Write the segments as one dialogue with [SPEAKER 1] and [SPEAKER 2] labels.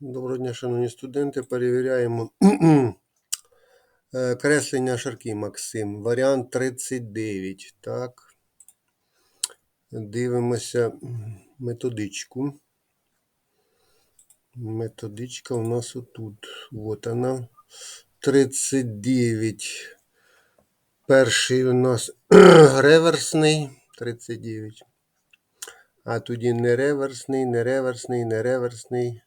[SPEAKER 1] Доброго дня, шановні студенти. Перевіряємо е, креслення шарки Максим. Варіант 39. Так. Дивимося методичку. Методичка у нас отут. Вот вона. 39. Перший у нас реверсний. 39. А тоді не реверсний, не реверсний, не реверсний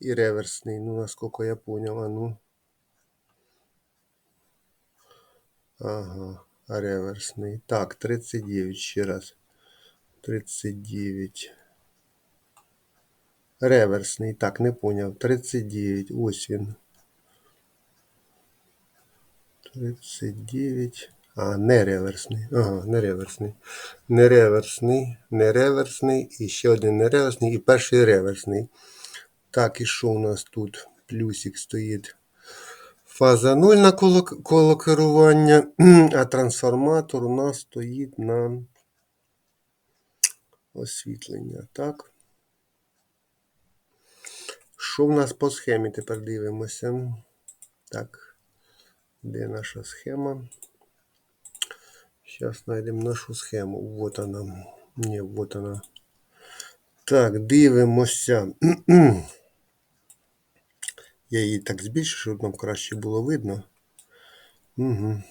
[SPEAKER 1] і реверсний. Ну, наскільки я понял, а ну. Ага, реверсний. Так, 39 ще раз. 39. Реверсний. Так, не поняв. 39. Ось він. 39. А, не реверсний. Ага, не реверсний. Не реверсний, не реверсний, і ще один не реверсний, і перший реверсний. Так, і що у нас тут? Плюсик стоїть. Фаза 0 на коло, керування, а трансформатор у нас стоїть на освітлення. Так. Що в нас по схемі? Тепер дивимося. Так. Де наша схема? Зараз знайдемо нашу схему. Вот вона. Ні, вот вона. Так, дивимося. Я її так збільшу, щоб нам краще було видно. Угу.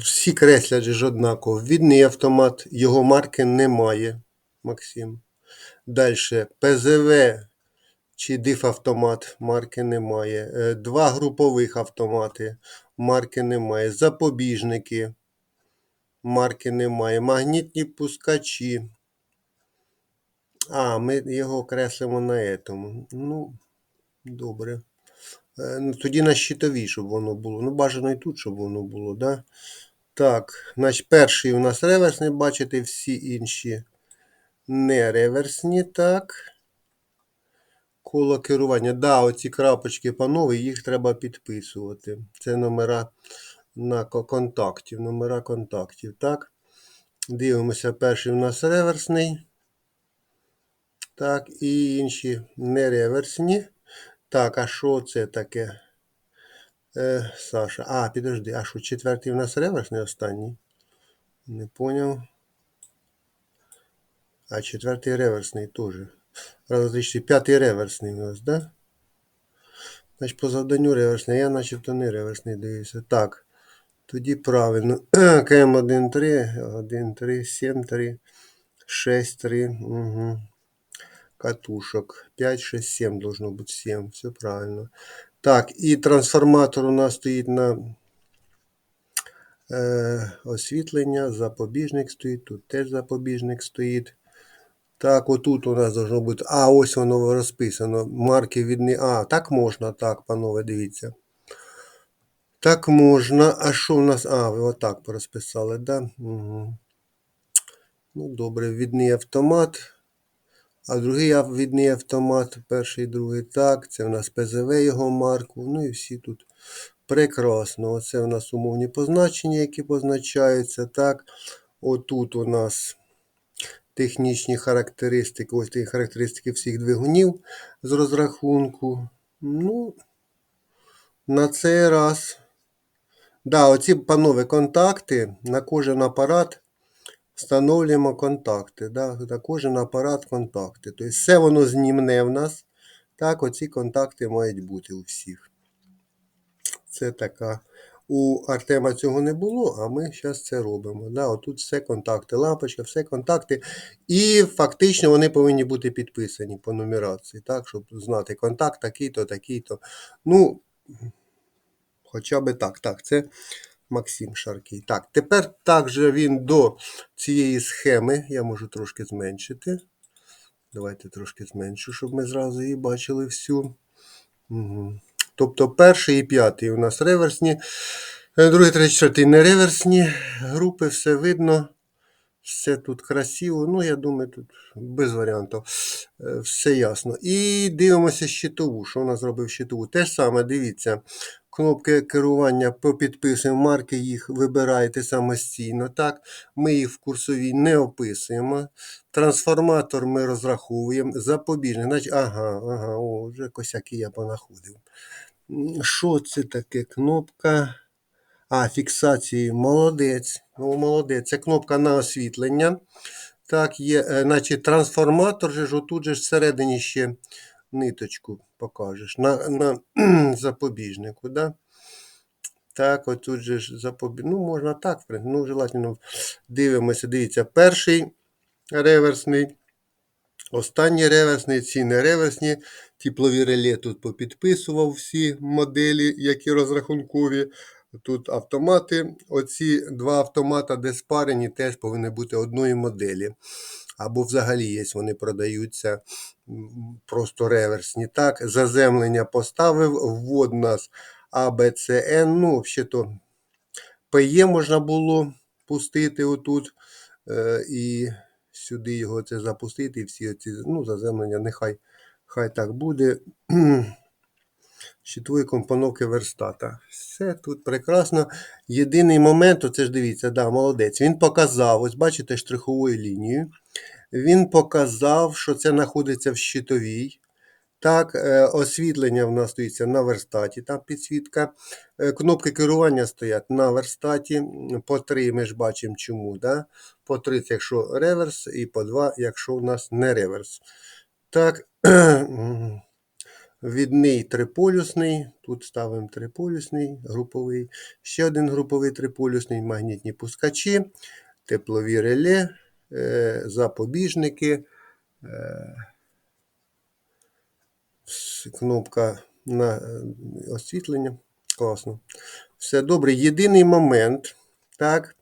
[SPEAKER 1] Всі креслять же ж однаково. Відний автомат, його марки немає, Максим. Далі ПЗВ чи диф-автомат, марки немає. Е, два групових автомати, марки немає. Запобіжники, марки немає. Магнітні пускачі. А, ми його креслимо на етому. Ну, добре. Е, ну, Тоді на щитовій, щоб воно було. Ну, бажано і тут, щоб воно було, да? Так, значить, перший у нас реверсний, бачите, всі інші не реверсні, так. Коло керування. Да, оці крапочки панове, їх треба підписувати. Це номера на контактів. Номера контактів, так. Дивимося, перший у нас реверсний. Так, і інші не реверсні. Так, а що це таке? Е, Саша. А, підожди, а що четвертий у нас реверсний останній? Не поняв. А четвертий реверсний теж. Раз, три. П'ятий реверсний у нас, да? Значить, по завданню реверсний. Я начебто не реверсний дивився. Так. Тоді правильно. КМ 1, 3, 1, 3, 7, 3, 6, 3. Угу. Катушок. 5, 6, 7 должно бути 7. Все правильно. Так, і трансформатор у нас стоїть на е, освітлення, запобіжник стоїть, тут теж запобіжник стоїть. Так, отут у нас должно бути. А, ось воно розписано. Марки відні. А, так можна, так, панове, дивіться. Так можна. А що у нас? А, ви отак порозписали, да? Угу. Ну, добре, відний автомат. А другий відний автомат, перший, другий так. Це у нас ПЗВ його марку. Ну і всі тут прекрасно. Оце у нас умовні позначення, які позначаються. Так. Отут у нас технічні характеристики. Ось ті характеристики всіх двигунів з розрахунку. Ну, на цей раз. Да, оці панове контакти на кожен апарат встановлюємо контакти. Да, на кожен апарат контакти. Тобто все воно знімне в нас. Так, оці контакти мають бути у всіх. Це така. У Артема цього не було, а ми зараз це робимо. Да, отут все контакти, лампочка, все контакти. І фактично вони повинні бути підписані по нумерації, так, щоб знати контакт такий-то, такий-то. Ну, хоча би так. Так, це Максим Шаркій. Так, тепер також він до цієї схеми, я можу трошки зменшити. Давайте трошки зменшу, щоб ми зразу її бачили всю. Угу. Тобто перший і п'ятий у нас реверсні, е, другий, третій, четвертий не реверсні. Групи все видно. Все тут красиво. Ну, я думаю, тут без варіантів. Е, Все ясно. І дивимося щитову. Що нас зробив щитову? Те ж саме, дивіться. Кнопки керування по підписуємо, марки їх вибираєте самостійно. Так, ми їх в курсовій не описуємо. Трансформатор ми розраховуємо. Запобіжник. Значить, ага, ага, о, вже косяки я понаходив. Що це таке? Кнопка. А, фіксації. Молодець. Ну, молодець. Це кнопка на освітлення. Так, є, е, значить, трансформатор же ж отут же всередині ще ниточку покажеш. На, на запобіжнику, да? Так, отут же ж запобіжник. Ну, можна так, в принципі. Ну, желательно дивимося. Дивіться, перший реверсний. Останній реверсний, ці не реверсні. Теплові реле тут попідписував всі моделі, які розрахункові. Тут автомати. Оці два автомата, де спарені, теж повинні бути одної моделі. Або взагалі є, вони продаються просто реверсні. Так, заземлення поставив, ввод нас АБЦН. Ну, взагалі-то ПЕ можна було пустити отут. Е, і сюди його це запустити, і всі ці ну, заземлення, нехай хай так буде. Щитової компоновки верстата. Все тут прекрасно. Єдиний момент, оце ж дивіться, да, молодець. Він показав, ось бачите, штриховою лінією. Він показав, що це знаходиться в щитовій. Так, е, освітлення в нас стоїться на верстаті, там підсвітка. Е, Кнопки керування стоять на верстаті. По три ми ж бачимо чому. Да? По три це якщо реверс, і по два, якщо у нас не реверс. Так, відний триполюсний. Тут ставимо триполюсний, груповий. Ще один груповий триполюсний, магнітні пускачі, теплові реле, е, запобіжники. С- кнопка на е, освітлення. Класно. Все добре. Єдиний момент. Так.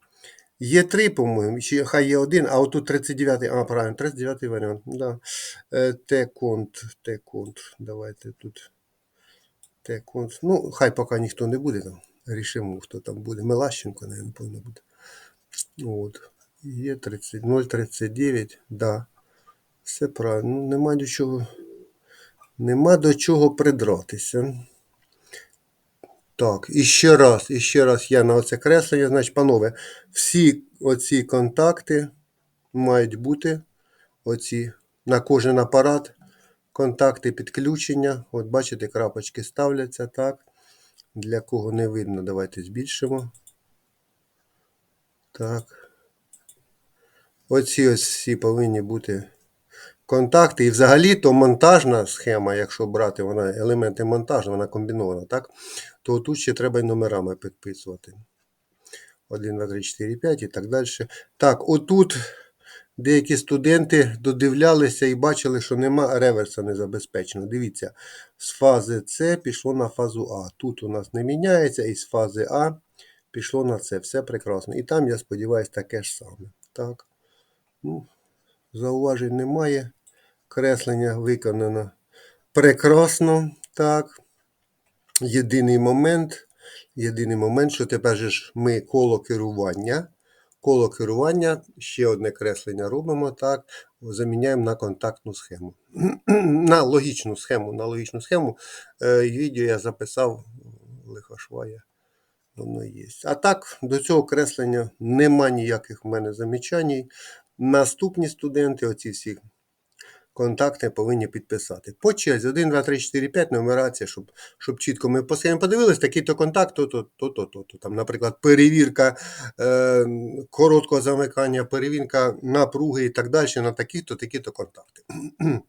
[SPEAKER 1] Є три, по-моєму. Чи хай є один, а отут 39-й. А, правильно, 39-й варіант. Да. Е, Т-конт. Т-конт. Давайте тут. Т-конт. Ну, хай поки ніхто не буде там. Рішимо, хто там буде. Мелащенко, не повинно бути. От. Є 30, 039. Да. Все правильно. Ну, нема до чого. Нема до чого придратися. Так, і ще раз, і ще раз я на оце креслення. Значить, панове, всі оці контакти мають бути оці на кожен апарат. Контакти підключення. От бачите, крапочки ставляться так. Для кого не видно, давайте збільшимо. Так. Оці ось всі повинні бути контакти. І взагалі то монтажна схема, якщо брати вона елементи монтажу, вона комбінована, так? То тут ще треба й номерами підписувати. 1, 2, 3, 4, 5 і так далі. Так, отут деякі студенти додивлялися і бачили, що нема реверса не забезпечено. Дивіться, з фази С пішло на фазу А. Тут у нас не міняється, і з фази А пішло на С. Все прекрасно. І там, я сподіваюся, таке ж саме. Так. Ну, зауважень немає. Креслення виконано прекрасно. Так. Єдиний момент, єдиний момент, що тепер ж ми коло керування. Коло керування, ще одне креслення робимо, так, заміняємо на контактну схему. на логічну схему. На логічну схему. Е, відео я записав лихошвая. Воно є. А так, до цього креслення нема ніяких в мене замічань. Наступні студенти, оці всі контакти повинні підписати. По черзі 1, 2, 3, 4, 5 нумерація, щоб, щоб чітко ми по схемі подивились, такий-то контакт, то-то, то-то, то-то. Там, наприклад, перевірка е, короткого замикання, перевірка напруги і так далі на такі-то, такі-то контакти.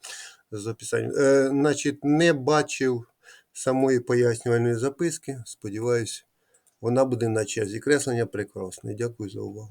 [SPEAKER 1] З. Е, значить, не бачив самої пояснювальної записки. Сподіваюсь, вона буде на черзі. Креслення прекрасне. Дякую за увагу.